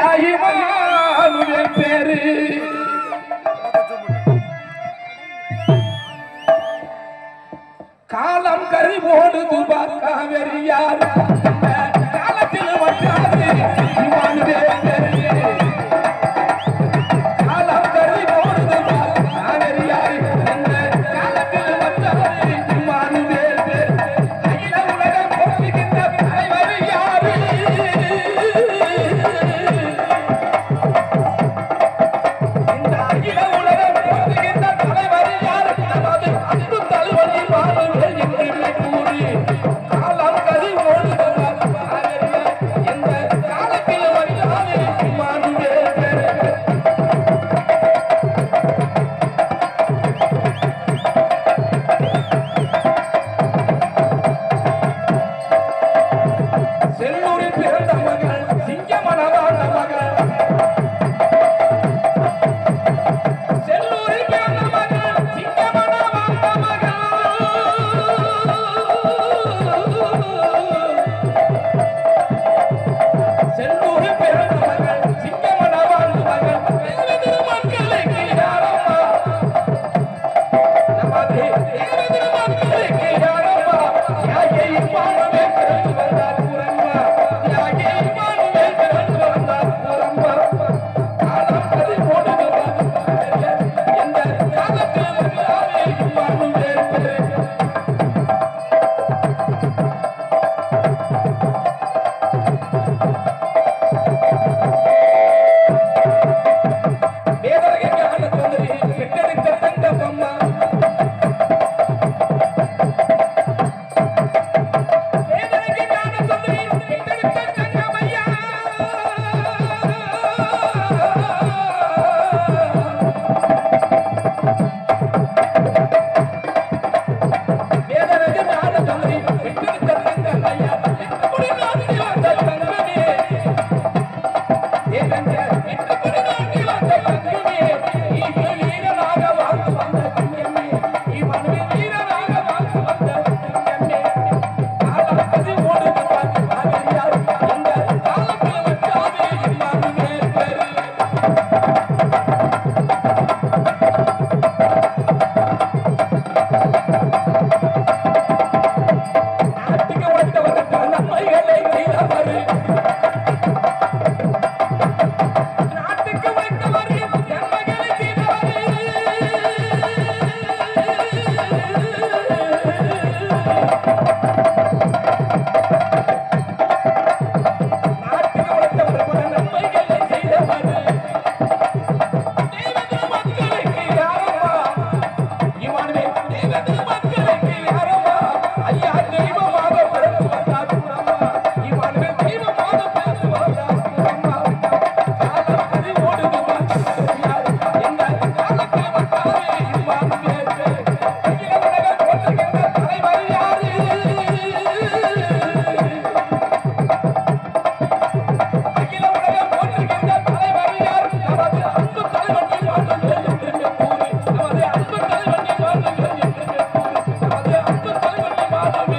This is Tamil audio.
யாயுமானுடைய பேரு. காலம் கறி போடுது பார்க்காவெறியார் காலத்தில் வட்டாது Yeah. Thank you. হবে